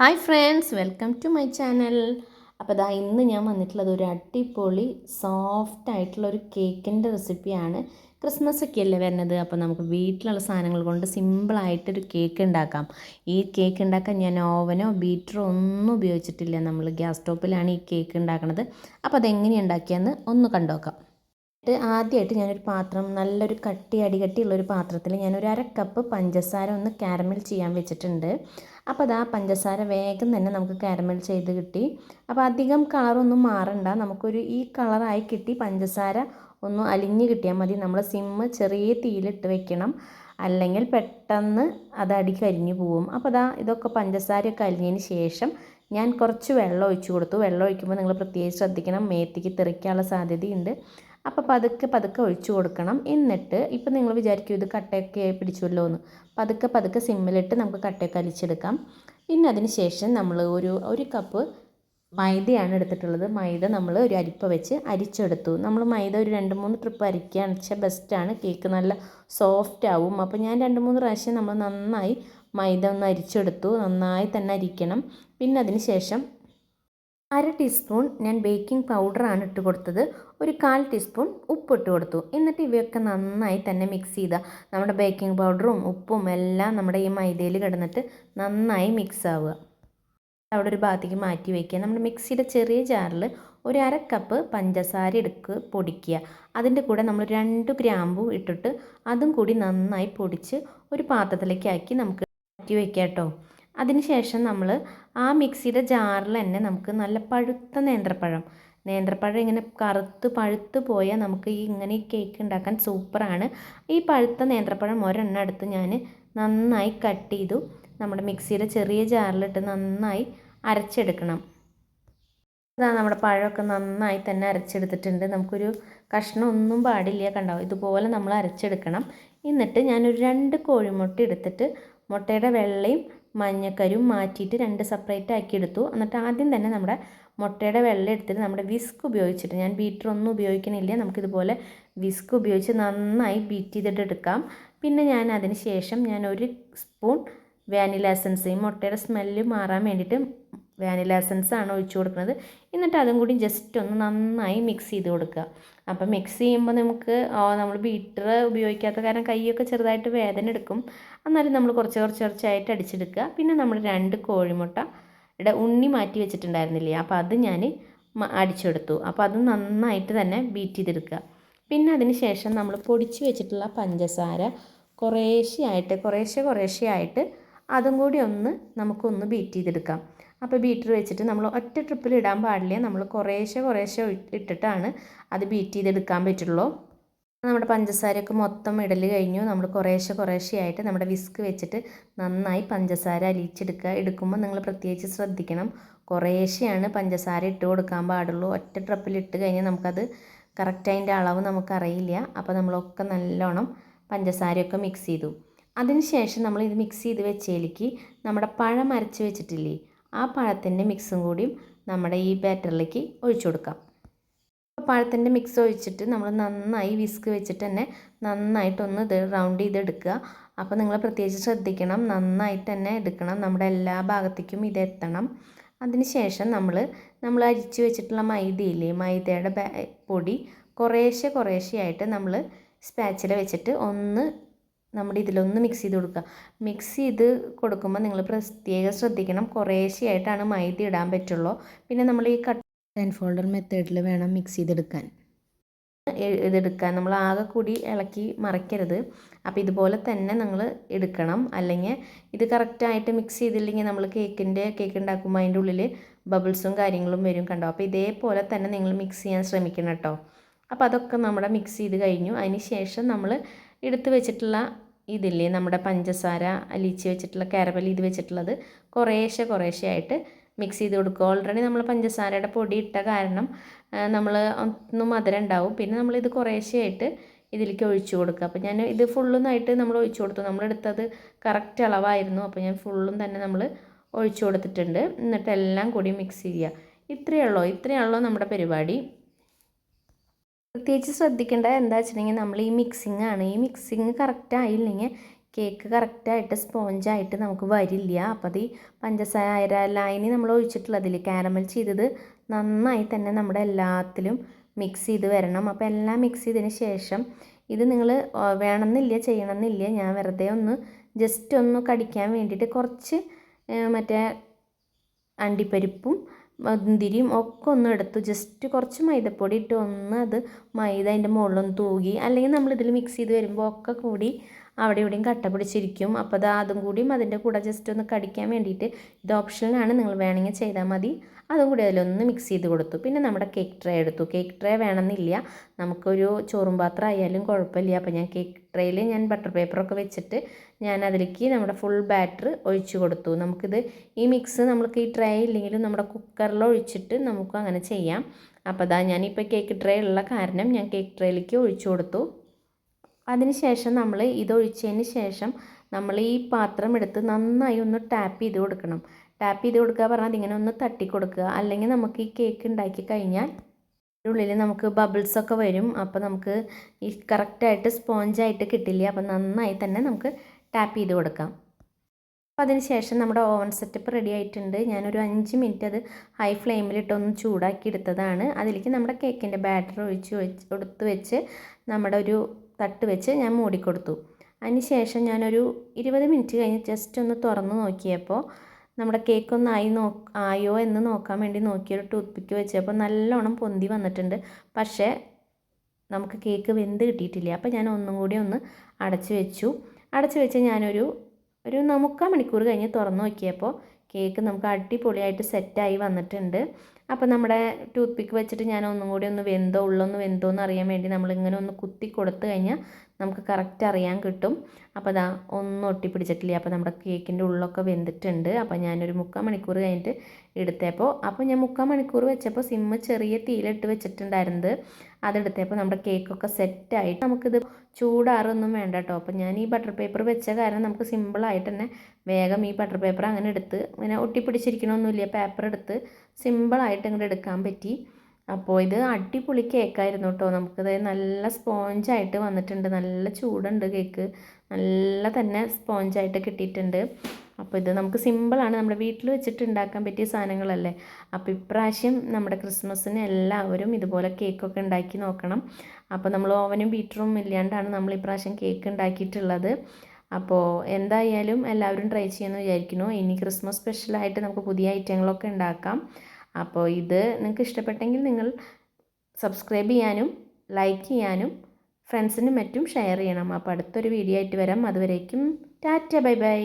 Hi friends welcome to my channel. അപ്പോൾ ഇതാ ഇന്ന് ഞാൻ വന്നിട്ടുള്ളത് ഒരു അടിപൊളി സോഫ്റ്റ് ആയിട്ടുള്ള ഒരു കേക്കിന്റെ റെസിപ്പിയാണ് ക്രിസ്മസ് ഒക്കെ അല്ലേ വരുന്നത്. അപ്പോൾ നമുക്ക് വീട്ടിലുള്ള സാധനങ്ങൾ കൊണ്ട് സിമ്പിളായിട്ടൊരു കേക്ക് ഉണ്ടാക്കാം. ഈ കേക്ക് ഉണ്ടാക്കാൻ ഞാൻ ഓവനോ ബീറ്ററോ ഒന്നും ഉപയോഗിച്ചിട്ടില്ല. നമ്മൾ ഗ്യാസ് സ്റ്റോപ്പിലാണ് ഈ കേക്ക് ഉണ്ടാക്കുന്നത് അപ്പോൾ അതെങ്ങനെ ഉണ്ടാക്കിയെന്ന് ഒന്ന് കണ്ടുനോക്കാം എന്നിട്ട് ആദ്യമായിട്ട് ഞാനൊരു പാത്രം നല്ലൊരു കട്ടി അടികട്ടിയുള്ളൊരു പാത്രത്തിൽ ഞാനൊരു അര കപ്പ് പഞ്ചസാര ഒന്ന് കാരമൽ ചെയ്യാൻ വെച്ചിട്ടുണ്ട്. അപ്പോൾ അതാ പഞ്ചസാര വേഗം തന്നെ നമുക്ക് കാരമൽ ചെയ്ത് കിട്ടി. അപ്പോൾ അധികം കളറൊന്നും മാറണ്ട. നമുക്കൊരു ഈ കളറായി കിട്ടി പഞ്ചസാര ഒന്ന് അലിഞ്ഞ് കിട്ടിയാൽ മതി. നമ്മൾ സിമ്മ് ചെറിയ തീയിലിട്ട് വെക്കണം. അല്ലെങ്കിൽ പെട്ടെന്ന് അത് അടി കരിഞ്ഞു പോവും. അപ്പോൾ അതാ ഇതൊക്കെ പഞ്ചസാരയൊക്കെ അലിഞ്ഞതിന് ശേഷം ഞാൻ കുറച്ച് വെള്ളം ഒഴിച്ചു കൊടുത്തു. വെള്ളം ഒഴിക്കുമ്പോൾ നിങ്ങൾ പ്രത്യേകിച്ച് ശ്രദ്ധിക്കണം. മേത്തിക്ക് തെറിക്കാനുള്ള സാധ്യതയുണ്ട്. അപ്പോൾ പതുക്കെ പതുക്കെ ഒഴിച്ചു കൊടുക്കണം. എന്നിട്ട് ഇപ്പം നിങ്ങൾ വിചാരിക്കും ഇത് കട്ടയൊക്കെ പിടിച്ചുവല്ലോ എന്ന്. പതുക്കെ പതുക്കെ സിമ്മിലിട്ട് നമുക്ക് കട്ടയൊക്കെ അലിച്ചെടുക്കാം. പിന്നെ അതിന് ശേഷം നമ്മൾ ഒരു ഒരു കപ്പ് മൈദയാണ് എടുത്തിട്ടുള്ളത്. മൈദ നമ്മൾ ഒരു അരിപ്പ വെച്ച് അരിച്ചെടുത്തു. നമ്മൾ മൈദ ഒരു രണ്ട് മൂന്ന് ട്രിപ്പ് അരിക്കുകയാണ് വെച്ചാൽ ബെസ്റ്റാണ് കേക്ക് നല്ല സോഫ്റ്റ് ആവും. അപ്പോൾ ഞാൻ രണ്ട് മൂന്ന് പ്രാവശ്യം നമ്മൾ നന്നായി മൈദ ഒന്ന് അരിച്ചെടുത്തു. നന്നായി തന്നെ അരിക്കണം. പിന്നെ അതിന് ശേഷം അര ടീസ്പൂൺ ഞാൻ ബേക്കിംഗ് പൗഡറാണ് ഇട്ട് കൊടുത്തത്. ഒരു കാൽ ടീസ്പൂൺ ഉപ്പ് ഇട്ട് കൊടുത്തു. എന്നിട്ട് ഇവയൊക്കെ നന്നായി തന്നെ മിക്സ് ചെയ്താൽ നമ്മുടെ ബേക്കിംഗ് പൗഡറും ഉപ്പും എല്ലാം നമ്മുടെ ഈ മൈദയിൽ കിടന്നിട്ട് നന്നായി മിക്സ് ആവുക. അവിടെ ഒരു ഭാഗത്തേക്ക് മാറ്റി വയ്ക്കുക നമ്മുടെ മിക്സിയുടെ ചെറിയ ജാറിൽ ഒരു അര കപ്പ് പഞ്ചസാര എടുക്ക് പൊടിക്കുക. അതിന്റെ കൂടെ നമ്മൾ രണ്ട് ഗ്രാമ്പു ഇട്ടിട്ട് അതും കൂടി നന്നായി പൊടിച്ച് ഒരു പാത്രത്തിലേക്ക് ആക്കി നമുക്ക് മാറ്റി വയ്ക്കാം കേട്ടോ. അതിനുശേഷം നമ്മൾ ആ മിക്സിയുടെ ജാറിൽ തന്നെ നമുക്ക് നല്ല പഴുത്ത നേന്ത്രപ്പഴം. നേന്ത്രപ്പഴം ഇങ്ങനെ കറുത്ത് പഴുത്ത് പോയാൽ നമുക്ക് ഈ ഇങ്ങനെ കേക്ക് ഉണ്ടാക്കാൻ സൂപ്പറാണ്. ഈ പഴുത്ത നേന്ത്രപ്പഴം ഒരെണ്ണം എടുത്ത് ഞാൻ നന്നായി കട്ട് ചെയ്തു. നമ്മുടെ മിക്സിയുടെ ചെറിയ ജാറിലിട്ട് നന്നായി അരച്ചെടുക്കണം. അതാ നമ്മുടെ പഴമൊക്കെ നന്നായി തന്നെ അരച്ചെടുത്തിട്ടുണ്ട്. നമുക്കൊരു കഷ്ണം ഒന്നും പാടില്ല കണ്ടാവും ഇതുപോലെ നമ്മൾ അരച്ചെടുക്കണം. എന്നിട്ട് ഞാനൊരു രണ്ട് കോഴിമുട്ട എടുത്തിട്ട് മുട്ടയുടെ വെള്ളയും മഞ്ഞക്കരും മാറ്റിയിട്ട് രണ്ട് സെപ്പറേറ്റ് ആക്കി എടുത്തു എന്നിട്ട് ആദ്യം തന്നെ നമ്മുടെ മുട്ടയുടെ വെള്ളം എടുത്തിട്ട് നമ്മുടെ വിസ്ക് ഉപയോഗിച്ചിട്ട് ഞാൻ ബീറ്റർ ഒന്നും ഉപയോഗിക്കണില്ല നമുക്കിതുപോലെ വിസ്ക് ഉപയോഗിച്ച് നന്നായി ബീറ്റ് ചെയ്തിട്ട് എടുക്കാം. പിന്നെ ഞാൻ അതിന് ശേഷം ഞാൻ ഒരു സ്പൂൺ വാനില എസൻസ് മുട്ടയുടെ സ്മെല്ല് മാറാൻ വേണ്ടിയിട്ട് വാനില എസൻസ് ആണ് ഒഴിച്ചു കൊടുക്കുന്നത്. എന്നിട്ട് അതും കൂടി ജസ്റ്റ് ഒന്ന് നന്നായി മിക്സ് ചെയ്ത് കൊടുക്കുക. അപ്പം മിക്സ് ചെയ്യുമ്പോൾ നമുക്ക് നമ്മൾ ബീറ്റർ ഉപയോഗിക്കാത്ത കാരണം കൈയൊക്കെ ചെറുതായിട്ട് വേദന എടുക്കും. എന്നാലും നമ്മൾ കുറച്ച് കുറച്ച് കുറച്ചായിട്ട് അടിച്ചെടുക്കുക. പിന്നെ നമ്മൾ രണ്ട് കോഴിമുട്ട കോഴിമുട്ടയുടെ ഉണ്ണി മാറ്റി വെച്ചിട്ടുണ്ടായിരുന്നില്ലേ? അപ്പോൾ അത് ഞാൻ അടിച്ചെടുത്തു. അപ്പോൾ അത് നന്നായിട്ട് തന്നെ ബീറ്റ് ചെയ്തെടുക്കുക. പിന്നെ അതിന് ശേഷം നമ്മൾ പൊടിച്ച് വെച്ചിട്ടുള്ള പഞ്ചസാര കുറേശ്ശെയായിട്ട് കുറേശ്ശെ കുറേശ്ശെയായിട്ട് അതും കൂടി ഒന്ന് നമുക്കൊന്ന് ബീറ്റ് ചെയ്തെടുക്കാം. അപ്പോൾ ബീറ്റർ വെച്ചിട്ട് നമ്മൾ ഒറ്റ ട്രിപ്പിൽ ഇടാൻ പാടില്ല. നമ്മൾ കുറേശ്ശെ കുറേശ്ശെ ഇട്ടിട്ടാണ് അത് ബീറ്റ് ചെയ്തെടുക്കാൻ പറ്റുള്ളൂ. നമ്മുടെ പഞ്ചസാരയൊക്കെ മൊത്തം ഇടൽ കഴിഞ്ഞു. നമ്മൾ കുറേശ്ശെ കുറേശ്ശെയായിട്ട് നമ്മുടെ വിസ്ക് വെച്ചിട്ട് നന്നായി പഞ്ചസാര അലിയിച്ചെടുക്കുക. എടുക്കുമ്പോൾ നിങ്ങൾ പ്രത്യേകിച്ച് ശ്രദ്ധിക്കണം. കുറേശ്ശെയാണ് പഞ്ചസാര ഇട്ട് കൊടുക്കാൻ പാടുള്ളൂ. ഒറ്റ ട്രിപ്പിൽ ഇട്ട് കഴിഞ്ഞാൽ നമുക്കത് കറക്റ്റ് അതിന്റെ അളവ് നമുക്കറിയില്ല. അപ്പോൾ നമ്മളൊക്കെ നല്ലോണം പഞ്ചസാരയൊക്കെ മിക്സ് ചെയ്തു. അതിനുശേഷം നമ്മൾ ഇത് മിക്സ് ചെയ്ത് വെച്ചതിലേക്ക് നമ്മുടെ പഴം അരച്ച് വെച്ചിട്ടില്ലേ ആ പഴത്തിന്റെ മിക്സും കൂടിയും നമ്മുടെ ഈ ബാറ്ററിലേക്ക് ഒഴിച്ചു കൊടുക്കാം. പഴത്തിന്റെ മിക്സ് ഒഴിച്ചിട്ട് നമ്മൾ നന്നായി വിസ്ക് വെച്ചിട്ട് തന്നെ നന്നായിട്ടൊന്ന് ഇത് റൗണ്ട് ചെയ്തെടുക്കുക. അപ്പോൾ നിങ്ങൾ പ്രത്യേകിച്ച് ശ്രദ്ധിക്കണം നന്നായിട്ട് തന്നെ എടുക്കണം. നമ്മുടെ എല്ലാ ഭാഗത്തേക്കും ഇത് എത്തണം. അതിനുശേഷം നമ്മൾ നമ്മൾ അരിച്ചു വെച്ചിട്ടുള്ള മൈദയില്ലേ മൈദയുടെ പൊടി കുറേശ്ശെ കുറേശ്ശെ ആയിട്ട് നമ്മൾ സ്പാച്ചില വെച്ചിട്ട് ഒന്ന് നമ്മുടെ ഇതിലൊന്ന് മിക്സ് ചെയ്ത് കൊടുക്കുക. മിക്സ് ചെയ്ത് കൊടുക്കുമ്പോൾ നിങ്ങൾ പ്രത്യേകം ശ്രദ്ധിക്കണം. കുറേശ്ശെയായിട്ടാണ് മൈദ ഇടാൻ പറ്റുള്ളൂ. പിന്നെ നമ്മൾ ഈ കട്ട് ആൻഡ് ഫോൾഡർ മെത്തേഡിൽ വേണം മിക്സ് ചെയ്തെടുക്കാൻ. ഇതെടുക്കാൻ. നമ്മൾ ആകെ കൂടി ഇളക്കി മറയ്ക്കരുത് അപ്പോൾ ഇതുപോലെ തന്നെ നിങ്ങൾ എടുക്കണം. അല്ലെങ്കിൽ ഇത് കറക്റ്റായിട്ട് മിക്സ് ചെയ്തില്ലെങ്കിൽ നമ്മൾ കേക്കിന്റെ കേക്ക് ഉണ്ടാക്കുമ്പോൾ അതിന്റെ ഉള്ളിൽ ബബിൾസും കാര്യങ്ങളും വരും കണ്ടോ? അപ്പോൾ ഇതേപോലെ തന്നെ നിങ്ങൾ മിക്സ് ചെയ്യാൻ ശ്രമിക്കണം കേട്ടോ. അപ്പോൾ അതൊക്കെ നമ്മുടെ മിക്സ് ചെയ്ത് കഴിഞ്ഞു. അതിന് ശേഷം നമ്മൾ എടുത്ത് വെച്ചിട്ടുള്ള ഇതില്ലേ നമ്മുടെ പഞ്ചസാര അലിച്ച് വെച്ചിട്ടുള്ള കാരമൽ ഇത് വെച്ചിട്ടുള്ളത് കുറേശ്ശെ കുറേശ്ശെ ആയിട്ട് മിക്സ് ചെയ്ത് കൊടുക്കുക. ഓൾറെഡി നമ്മൾ പഞ്ചസാരയുടെ പൊടി ഇട്ട കാരണം നമ്മൾ ഒന്നും മധുരം ഉണ്ടാവും പിന്നെ നമ്മളിത് കുറേശ്ശെ ആയിട്ട് ഇതിലേക്ക് ഒഴിച്ചു കൊടുക്കുക. അപ്പോൾ ഞാൻ ഇത് ഫുള്ളൊന്നായിട്ട് നമ്മൾ ഒഴിച്ചു കൊടുത്തു. നമ്മളെടുത്തത് കറക്റ്റ് അളവായിരുന്നു. അപ്പോൾ ഞാൻ ഫുള്ളും തന്നെ നമ്മൾ ഒഴിച്ചു കൊടുത്തിട്ടുണ്ട്. എന്നിട്ട് എല്ലാം കൂടി മിക്സ് ചെയ്യുക. ഇത്രയേ ഉള്ളൂ. ഇത്രയേ ഉള്ളൂ നമ്മുടെ പരിപാടി. പ്രത്യേകിച്ച് ശ്രദ്ധിക്കേണ്ട എന്താ വെച്ചിട്ടുണ്ടെങ്കിൽ നമ്മൾ ഈ മിക്സിംഗ് ആണ്. ഈ മിക്സിങ് കറക്റ്റ് ആയില്ലെങ്കിൽ കേക്ക് കറക്റ്റായിട്ട് സ്പോഞ്ചായിട്ട് നമുക്ക് വരില്ല. അപ്പോൾ അത് ഈ പഞ്ചസാര ലൈനി നമ്മൾ ഒഴിച്ചിട്ടുള്ളതിൽ കാരമൽ ചെയ്തത് നന്നായി തന്നെ നമ്മുടെ എല്ലാത്തിലും മിക്സ് ചെയ്ത് വരണം. അപ്പോൾ എല്ലാം മിക്സ് ചെയ്തതിന് ശേഷം ഇത് നിങ്ങൾ വേണമെന്നില്ല ചെയ്യണമെന്നില്ല ഞാൻ വെറുതെ ഒന്ന് ജസ്റ്റ് ഒന്ന് കടിക്കാൻ വേണ്ടിയിട്ട് കുറച്ച് മറ്റേ അണ്ടിപ്പരിപ്പും മുന്തിരിയും ഒക്കെ ഒന്ന് എടുത്തു. ജസ്റ്റ് കുറച്ച് മൈദപ്പൊടി ഇട്ട് ഒന്ന് അത് മൈദ അതിന്റെ മുകളിലൊന്ന് തൂകി അല്ലെങ്കിൽ നമ്മൾ ഇതിൽ മിക്സ് ചെയ്ത് വരുമ്പോൾ ഒക്കെ കൂടി അവിടെ ഇവിടെയും കട്ട പിടിച്ചിരിക്കും. അപ്പോൾ അത് അതും കൂടിയും അതിന്റെ കൂടെ ജസ്റ്റ് ഒന്ന് കടിക്കാൻ വേണ്ടിയിട്ട് ഇത് ഓപ്ഷനിലാണ് നിങ്ങൾ വേണമെങ്കിൽ ചെയ്താൽ മതി. അതും കൂടി അതിലൊന്ന് മിക്സ് ചെയ്ത് കൊടുത്തു. പിന്നെ നമ്മുടെ കേക്ക് ട്രേ എടുത്തു. കേക്ക് ട്രേ വേണമെന്നില്ല. നമുക്കൊരു ചോറും പാത്രം ആയാലും കുഴപ്പമില്ല. അപ്പോൾ ഞാൻ കേക്ക് ട്രേയിൽ ഞാൻ ബട്ടർ പേപ്പറൊക്കെ വെച്ചിട്ട് ഞാൻ അതിലേക്ക് നമ്മുടെ ഫുൾ ബാറ്റർ ഒഴിച്ചു കൊടുത്തു. നമുക്കിത് ഈ മിക്സ് നമുക്ക് ഈ ട്രേ ഇല്ലെങ്കിലും നമ്മുടെ കുക്കറിൽ ഒഴിച്ചിട്ട് നമുക്ക് അങ്ങനെ ചെയ്യാം. അപ്പോൾ അതാ ഞാനിപ്പോൾ കേക്ക് ട്രേ ഉള്ള കാരണം ഞാൻ കേക്ക് ട്രേയിലേക്ക് ഒഴിച്ചു കൊടുത്തു. അതിനുശേഷം നമ്മൾ ഇതൊഴിച്ചതിന് ശേഷം നമ്മൾ ഈ പാത്രം എടുത്ത് നന്നായി ഒന്ന് ടാപ്പ് ചെയ്ത് കൊടുക്കണം. ടാപ്പ് ചെയ്ത് കൊടുക്കുക പറഞ്ഞാൽ അതിങ്ങനെ ഒന്ന് തട്ടി കൊടുക്കുക. അല്ലെങ്കിൽ നമുക്ക് ഈ കേക്ക് ഉണ്ടാക്കി കഴിഞ്ഞാൽ ഉള്ളിൽ നമുക്ക് ബബിൾസ് ഒക്കെ വരും. അപ്പോൾ നമുക്ക് ഈ കറക്റ്റായിട്ട് സ്പോഞ്ചായിട്ട് കിട്ടില്ല? അപ്പോൾ നന്നായി തന്നെ നമുക്ക് ടാപ്പ് ചെയ്ത് കൊടുക്കാം. അപ്പോൾ അതിന് ശേഷം നമ്മുടെ ഓവൻ സെറ്റപ്പ് റെഡി ആയിട്ടുണ്ട്. ഞാനൊരു അഞ്ച് മിനിറ്റ് അത് ഹൈ ഫ്ലെയിമിലിട്ടൊന്ന് ചൂടാക്കി എടുത്തതാണ്. അതിലേക്ക് നമ്മുടെ കേക്കിന്റെ ബാറ്റർ ഒഴിച്ച് കൊടുത്ത് വെച്ച് നമ്മുടെ ഒരു തട്ട് വെച്ച് ഞാൻ മൂടിക്കൊടുത്തു. അതിന് ശേഷം ഞാനൊരു ഇരുപത് മിനിറ്റ് കഴിഞ്ഞ് ജസ്റ്റ് ഒന്ന് തുറന്ന് നോക്കിയപ്പോൾ നമ്മുടെ കേക്ക് ഒന്ന് ആയി നോ ആയോ എന്ന് നോക്കാൻ വേണ്ടി നോക്കിയൊരു ടൂത്ത് പിക്ക് വെച്ചപ്പോൾ നല്ലോണം പൊന്തി വന്നിട്ടുണ്ട്. പക്ഷേ നമുക്ക് കേക്ക് വെന്ത് കിട്ടിയിട്ടില്ല. അപ്പോൾ ഞാൻ ഒന്നും കൂടി ഒന്ന് അടച്ചു വെച്ചു. അടച്ചു വെച്ച് ഞാനൊരു ഒരു മുക്കാൽ മണിക്കൂർ കഴിഞ്ഞ് തുറന്ന് നോക്കിയപ്പോൾ കേക്ക് നമുക്ക് അടിപൊളിയായിട്ട് സെറ്റായി വന്നിട്ടുണ്ട്. അപ്പോൾ നമ്മുടെ ടൂത്ത് പിക്ക് വെച്ചിട്ട് ഞാൻ ഒന്നും കൂടി ഒന്ന് വെന്തോ ഉള്ളൊന്ന് വെന്തോ എന്ന് അറിയാൻ വേണ്ടി നമ്മളിങ്ങനെ ഒന്ന് കുത്തി കൊടുത്തു കഴിഞ്ഞാൽ നമുക്ക് കറക്റ്റ് അറിയാൻ കിട്ടും. അപ്പോൾ അതാ ഒന്നും ഒട്ടിപ്പിടിച്ചിട്ടില്ല? അപ്പോൾ നമ്മുടെ കേക്കിന്റെ ഉള്ളൊക്കെ വെന്തിട്ടുണ്ട്. അപ്പോൾ ഞാനൊരു മുക്കാൽ മണിക്കൂർ കഴിഞ്ഞിട്ട് എടുത്തപ്പോൾ അപ്പോൾ ഞാൻ മുക്കാൽ മണിക്കൂർ വെച്ചപ്പോൾ സിമ്മ് ചെറിയ തീയിലിട്ട് വെച്ചിട്ടുണ്ടായിരുന്നത്. അതെടുത്തപ്പോൾ നമ്മുടെ കേക്കൊക്കെ സെറ്റായിട്ട് നമുക്കിത് ചൂടാറൊന്നും വേണ്ട കേട്ടോ അപ്പോൾ ഞാൻ ഈ ബട്ടർ പേപ്പർ വെച്ച കാരണം നമുക്ക് സിമ്പിളായിട്ട് തന്നെ വേഗം ഈ ബട്ടർ പേപ്പർ അങ്ങനെ എടുത്ത് ഇങ്ങനെ ഒട്ടിപ്പിടിച്ചിരിക്കണമൊന്നുമില്ല പേപ്പർ എടുത്ത് സിമ്പിളായിട്ട് ഇങ്ങോട്ട് എടുക്കാൻ പറ്റി. അപ്പോൾ ഇത് അടിപൊളി കേക്കായിരുന്നു കേട്ടോ നമുക്കത് നല്ല സ്പോഞ്ചായിട്ട് വന്നിട്ടുണ്ട്. നല്ല ചൂടുണ്ട് കേക്ക് നല്ല തന്നെ സ്പോഞ്ചായിട്ട് കിട്ടിയിട്ടുണ്ട്. അപ്പോൾ ഇത് നമുക്ക് സിമ്പിളാണ് നമ്മുടെ വീട്ടിൽ വെച്ചിട്ട് ഉണ്ടാക്കാൻ പറ്റിയ സാധനങ്ങളല്ലേ? അപ്പോൾ ഇപ്രാവശ്യം നമ്മുടെ ക്രിസ്മസിന് എല്ലാവരും ഇതുപോലെ കേക്കൊക്കെ ഉണ്ടാക്കി നോക്കണം. അപ്പോൾ നമ്മൾ ഓവനും ബീറ്ററും ഇല്ലാണ്ടാണ് നമ്മൾ ഇപ്രാവശ്യം കേക്ക് ഉണ്ടാക്കിയിട്ടുള്ളത്. അപ്പോൾ എന്തായാലും എല്ലാവരും ട്രൈ ചെയ്യുമെന്ന് വിചാരിക്കുന്നു. ഇനി ക്രിസ്മസ് സ്പെഷ്യലായിട്ട് നമുക്ക് പുതിയ ഐറ്റങ്ങളൊക്കെ ഉണ്ടാക്കാം. അപ്പോൾ ഇത് നിങ്ങൾക്ക് ഇഷ്ടപ്പെട്ടെങ്കിൽ നിങ്ങൾ സബ്സ്ക്രൈബ് ചെയ്യാനും ലൈക്ക് ചെയ്യാനും ഫ്രണ്ട്സിനും മറ്റും ഷെയർ ചെയ്യണം. അപ്പോൾ അടുത്തൊരു വീഡിയോ ആയിട്ട് വരാം. അതുവരേക്കും ടാറ്റ. Bye bye.